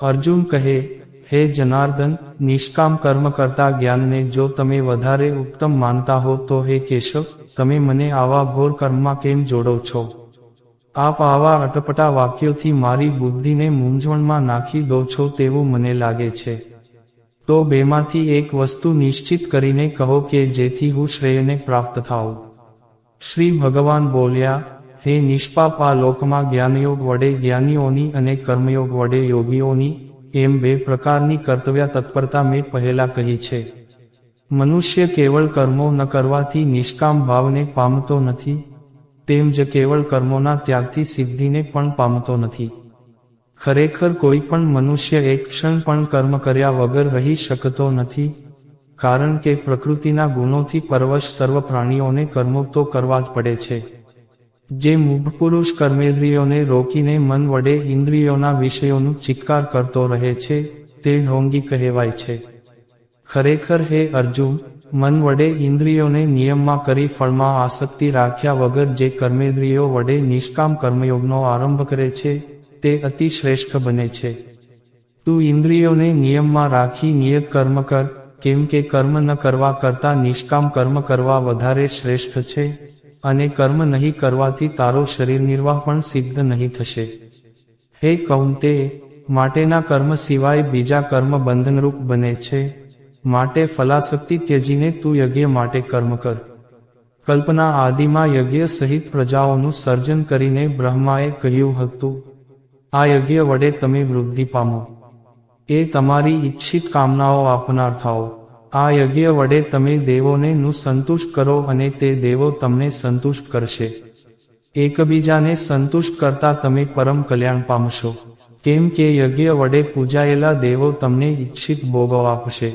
અર્જુન કહે, હે જનાર્દન, નિષ્કામ કર્મ કરતા જ્ઞાનને જો તમે વધારે ઉત્તમ માનતા હો તો હે કેશવ, તમે મને આવા ઘોર કર્મમાં કેમ જોડો છો? આપ આવા અટપટા વાક્યોથી મારી બુદ્ધિને મૂંઝવણમાં નાખી દો છો તેવું મને લાગે છે. તો બેમાંથી એક વસ્તુ નિશ્ચિત કરીને કહો કે જેથી હું શ્રેયને પ્રાપ્ત થાઉં. શ્રી ભગવાન બોલ્યા હે નિષ્પાપ આ લોકમાં જ્ઞાનયોગ વડે જ્ઞાનીઓની અને કર્મયોગ વડે યોગીઓની, એમ બે પ્રકારની કર્તવ્ય તત્પરતા મેં પહેલા કહી છે. મનુષ્ય કેવળ કર્મો ન કરવાથી નિષ્કામ ભાવને પામતો નથી, તેમ જ કેવળ કર્મોના ત્યાગથી સિદ્ધિને પણ પામતો નથી. ખરેખર કોઈ પણ મનુષ્ય એક ક્ષણ પણ કર્મ કર્યા વગર રહી શકતો નથી, કારણ કે પ્રકૃતિના ગુણોથી પરવશ સર્વ પ્રાણીઓને કર્મો તો કરવા જ પડે છે. જે મુગ્ધ પુરુષ કર્મેન્દ્રિયોને રોકીને મન વડે ઇન્દ્રિયોના વિષયોનું ચિક્કાર કરતો રહે છે, તે ઢોંગી કહેવાય છે. ખરેખર હે અર્જુન, મન વડે ઇન્દ્રિયોને નિયમમાં કરી ફળમાં આસક્તિ રાખ્યા વગર જે કર્મેન્દ્રિયો વડે નિષ્કામ કર્મયોગનો આરંભ કરે છે, તે અતિ શ્રેષ્ઠ બને છે. તું ઇન્દ્રિયોને નિયમમાં રાખી નિયત કર્મ કર, કેમ કે કર્મ ન કરવા કરતા નિષ્કામ કર્મ કરવા વધારે શ્રેષ્ઠ છે. અને કર્મ નહીં કરવાથી તારો શરીર નિર્વાહ પણ સિદ્ધ નહીં થશે. હે કૌંતે, માટેના કર્મ સિવાય બીજા કર્મ બંધનરૂપ બને છે. માટે ફલાશક્તિ ત્યજીને તું યજ્ઞ માટે કર્મ કર. કલ્પના આદિમાં યજ્ઞ સહિત પ્રજાઓનું સર્જન કરીને બ્રહ્માએ કહ્યું હતું, આ યજ્ઞ વડે તમે વૃદ્ધિ પામો. એ તમારી ઈચ્છિત કામનાઓ આપનાર થાઓ. આ યજ્ઞ વડે તમે દેવોને નું સંતુષ્ટ કરો અને તે દેવો તમને સંતુષ્ટ કરશે. એકબીજાને સંતુષ્ટ કરતા તમે પરમ કલ્યાણ પામશો. કેમ કે યજ્ઞ વડે પૂજાયેલા દેવો તમને ઈચ્છિત ભોગો આપશે.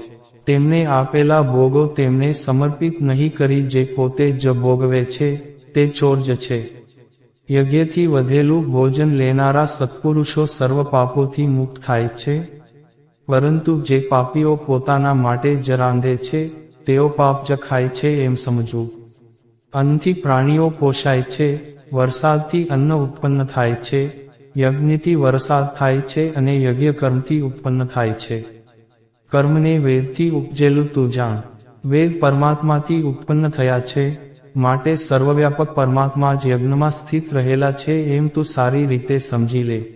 તેમને આપેલા ભોગો તેમને સમર્પિત નહીં કરી જે પોતે જ ભોગવે છે, તે ચોર્જ છે. યજ્ઞથી વધેલું ભોજન લેનારા સત્પુરુષો સર્વ પાપોથી મુક્ત થાય છે. પરંતુ જે પાપીઓ પોતાના માટે જ રાંધે છે, તેઓ પાપ જ ખાય છે એમ સમજવું. અન્નથી પ્રાણીઓ પોષાય છે, વરસાદથી અન્ન ઉત્પન્ન થાય છે, યજ્ઞથી વરસાદ થાય છે અને યજ્ઞ કર્મથી ઉત્પન્ન થાય છે. કર્મને વેદથી ઉપજેલું તું જાણ. વેદ પરમાત્માથી ઉત્પન્ન થયા છે, માટે સર્વવ્યાપક પરમાત્મા જ યજ્ઞમાં સ્થિત રહેલા છે એમ તું સારી રીતે સમજી લે.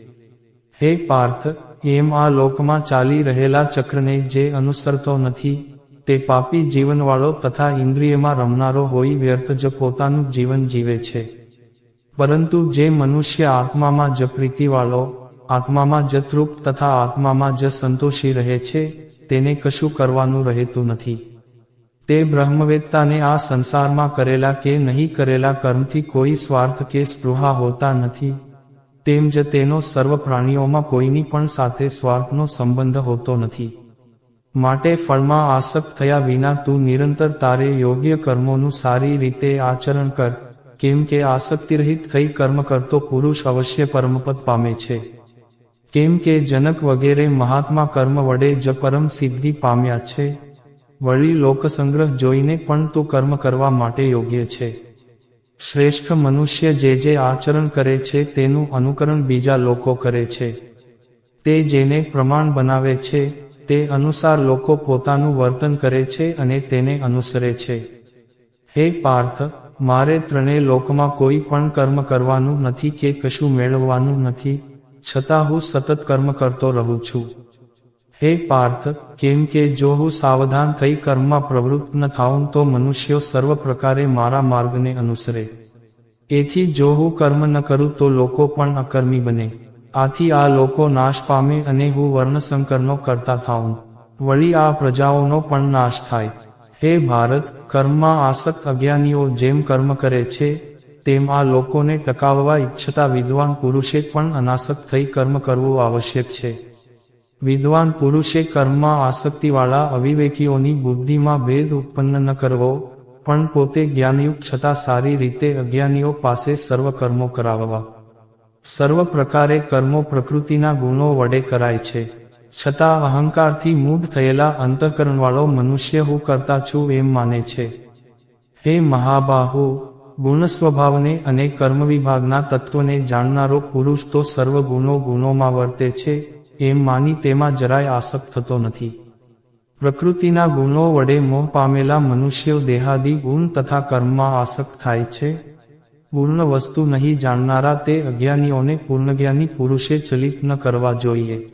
હે પાર્થ એમ આ લોકમાં ચાલી રહેલા ચક્રને જે અનુસરતો નથી, તે પાપી જીવનવાળો તથા ઇન્દ્રિયમાં રમનારો હોઈ વ્યર્થ જ પોતાનું જીવન જીવે છે. પરંતુ જે મનુષ્ય આત્મામાં જ પ્રીતિવાળો, આત્મામાં જ તૃપ્ત તથા આત્મામાં જ સંતોષી રહે છે, તેને કશું કરવાનું રહેતું નથી. તે બ્રહ્મવેત્તાને આ સંસારમાં કરેલા કે નહીં કરેલા કર્મથી કોઈ સ્વાર્થ કે સ્પૃહા હોતા નથી તેમ જ તેનો સર્વ પ્રાણીઓમાં કોઈની પણ સાથે સ્વાર્થનો સંબંધ હોતો નથી. માટે ફળમાં આસક્ત થયા વિના તું નિરંતર તારે યોગ્ય કર્મોનું સારી રીતે આચરણ કર, કેમ કે આસક્તિરહિત થઈ કર્મ કરતો પુરુષ અવશ્ય પરમપદ પામે છે. કેમ કે જનક વગેરે મહાત્મા કર્મ વડે જ પરમ સિદ્ધિ પામ્યા છે. વળી લોકસંગ્રહ જોઈને પણ તું કર્મ કરવા માટે યોગ્ય છે. શ્રેષ્ઠ મનુષ્ય જે જે આચરણ કરે છે તેનું અનુકરણ બીજા લોકો કરે છે. તે જેને પ્રમાણ બનાવે છે, તે અનુસાર લોકો પોતાનું વર્તન કરે છે અને તેને અનુસરે છે. હે પાર્થ, મારે ત્રણેય લોકમાં કોઈ પણ કર્મ કરવાનું નથી કે કશું મેળવવાનું નથી, છતાં હું સતત કર્મ કરતો રહું છું. હે પાર્થ, કેમ કે જો હું સાવધાન થઈ કર્મમાં પ્રવૃત્ત ન થાઉં તો મનુષ્યો સર્વ પ્રકારે મારા માર્ગને અનુસરે. એથી જો હું કર્મ ન કરું તો લોકો પણ અકર્મી બને. આથી આ લોકો નાશ પામે અને હું વર્ણસંકરનો કરતા થાઉં. વળી આ પ્રજાઓનો પણ નાશ થાય. હે ભારત, કર્મમાં આસક્ત અજ્ઞાનીઓ જેમ કર્મ કરે છે, તેમ આ લોકોને ટકાવવા ઈચ્છતા વિદ્વાન પુરુષે પણ અનાસક્ત થઈ કર્મ કરવું આવશ્યક છે. વિદ્વાન પુરુષે કર્મમાં આસક્તિવાળા અવિવેકીઓની બુદ્ધિમાં ભેદ ઉત્પન્ન ન કરવો, પણ પોતે જ્ઞાનયુક્ત છતાં સારી રીતે અજ્ઞાનીઓ પાસે સર્વ કર્મો કરાવવા. સર્વ પ્રકારે કર્મો પ્રકૃતિના ગુણો વડે કરાય છે. છતાં અહંકારથી મૂઢ થયેલા અંતઃકરણવાળો મનુષ્ય હું કરતા છું એમ માને છે. હે મહાબાહુ ગુણ સ્વભાવને અને કર્મ વિભાગના તત્વને જાણનારો પુરુષ તો સર્વ ગુણો ગુણોમાં વર્તે છે. એમ માની તેમાં જરાય આસક્ત થતો નથી. પ્રકૃતિના ગુણો વડે મોહ પામેલા મનુષ્યો દેહાદી ગુણ તથા કર્મમાં આસક્ત થાય છે. પૂર્ણ વસ્તુ નહીં જાણનારા તે અજ્ઞાનીઓને પૂર્ણજ્ઞાની પુરુષે ચલિત ન કરવા જોઈએ.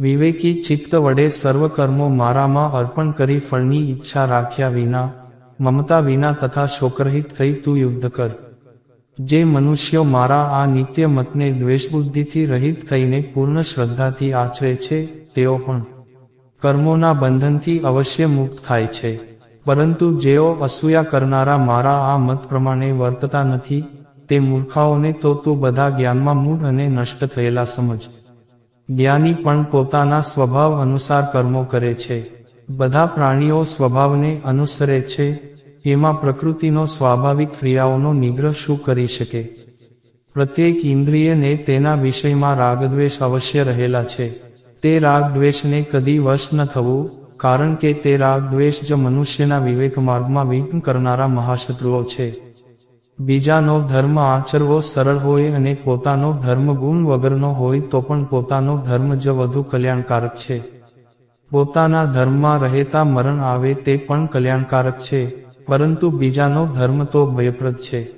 વિવેકી ચિત્ત વડે સર્વ કર્મો મારામાં અર્પણ કરી ફળની ઈચ્છા રાખ્યા વિના, મમતા વિના તથા શોકરહિત થઈ તું યુદ્ધ કર. જે મનુષ્યો મારા આ નિત્ય મતને દ્વેષબુદ્ધિથી રહિત થઈને પૂર્ણ શ્રદ્ધાથી આચરે છે, તેઓ પણ કર્મોના બંધનથી અવશ્ય મુક્ત થાય છે. પરંતુ જેઓ અસૂયા કરનારા મારા આ મત પ્રમાણે વર્તતા નથી, તે મૂર્ખાઓને તો તું બધા જ્ઞાનમાં મૂળ અને નષ્ટ થયેલા સમજ. જ્ઞાની પણ પોતાના સ્વભાવ અનુસાર કર્મો કરે છે. બધા પ્રાણીઓ સ્વભાવને અનુસરે છે એમાં પ્રકૃતિનો સ્વાભાવિક ક્રિયાઓનો નિગ્રહ શું કરી શકે? પ્રત્યેક ઇન્દ્રિયને તેના વિષયમાં રાગદ્વેષ અવશ્ય રહેલા છે. તે રાગ દ્વેષને કદી વશ ન થવું, કારણ કે તે રાગ દ્વેષ જ મનુષ્યના વિવેક માર્ગમાં વિઘ્ન કરનારા મહાશત્રુઓ છે. બીજાનો ધર્મ આચરવો સરળ હોય અને પોતાનો ધર્મ ગુણ વગરનો હોય તો પણ પોતાનો ધર્મ જ વધુ કલ્યાણકારક છે. પોતાના ધર્મમાં રહેતા મરણ આવે તે પણ કલ્યાણકારક છે. પરંતુ બીજાનો ધર્મ તો ભયપ્રદ છે.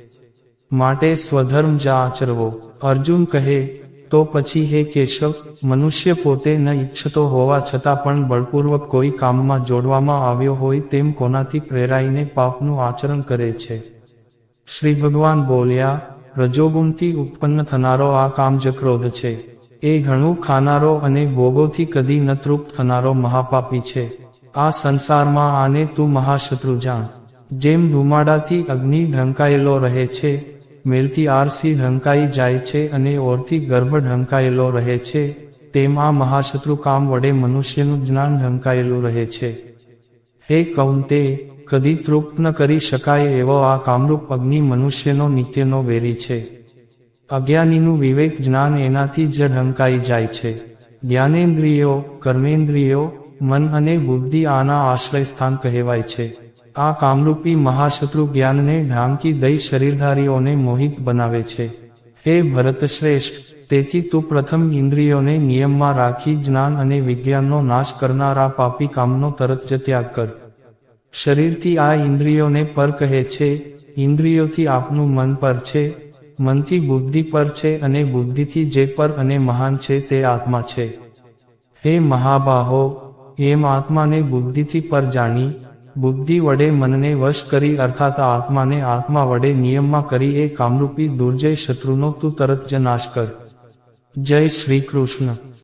માટે સ્વધર્મ જ આચરવો. અર્જુન કહે, તો પછી હે કેશવ, મનુષ્ય પોતે ન ઈચ્છતો હોવા છતાં પણ બળપૂર્વક કોઈ કામમાં જોડવામાં આવ્યો હોય તેમ કોનાથી પ્રેરાઈને પાપનું આચરણ કરે છે. શ્રી ભગવાન બોલ્યા, રજોગુણથી ઉત્પન્ન થનારો આ કામજ ક્રોધ છે. એ ઘણું ખાનારો અને ભોગોથી કદી ન તૃપ્ત થનારો મહાપાપી છે. આ સંસારમાં આને તું મહાશત્રુ જાણ. જેમ ધુમાડાથી અગ્નિ ઢંકાયેલો રહે છે, મેલથી આરસી ઢંકાઈ જાય છે અને ઓરથી ગર્ભ ઢંકાયેલો રહે છે, તેમ આ મહાશત્રુ કામ વડે મનુષ્યનું જ્ઞાન ઢંકાયેલું રહે છે. હે કૌંતે કદી તૃપ્ત ન કરી શકાય એવો આ કામરૂપ અગ્નિ મનુષ્યનો નિત્યનો વેરી છે. અજ્ઞાનીનું વિવેક જ્ઞાન એનાથી જ ઢંકાઈ જાય છે. જ્ઞાનેન્દ્રિયો, કર્મેન્દ્રિયો, મન અને બુદ્ધિ આના આશ્રય સ્થાન કહેવાય છે. આ કામરૂપી મહાશત્રુ જ્ઞાનને ઢાંકી દઈ શરીરધારીઓને મોહિત બનાવે છે. હે ભરતશ્રેષ્ઠ તેથી તું પ્રથમ ઇન્દ્રિયોને નિયમમાં રાખી જ્ઞાન અને વિજ્ઞાનનો નાશ કરનારા પાપી કામનો તરત જ ત્યાગ કર. શરીરથી આ ઇન્દ્રિયોને પર કહે છે, ઇન્દ્રિયોથી આપનું મન પર છે, મનથી બુદ્ધિ પર છે અને બુદ્ધિથી જે પર અને મહાન છે તે આત્મા છે. હે મહાબાહો, એમ આત્માને બુદ્ધિથી પર જાણી બુદ્ધિ વડે મનને વશ કરી અર્થાત આત્માને આત્મા વડે નિયમમાં કરી એ કામરૂપી દુર્જય શત્રુનો તું તરત જ નાશ કર. જય શ્રી કૃષ્ણ.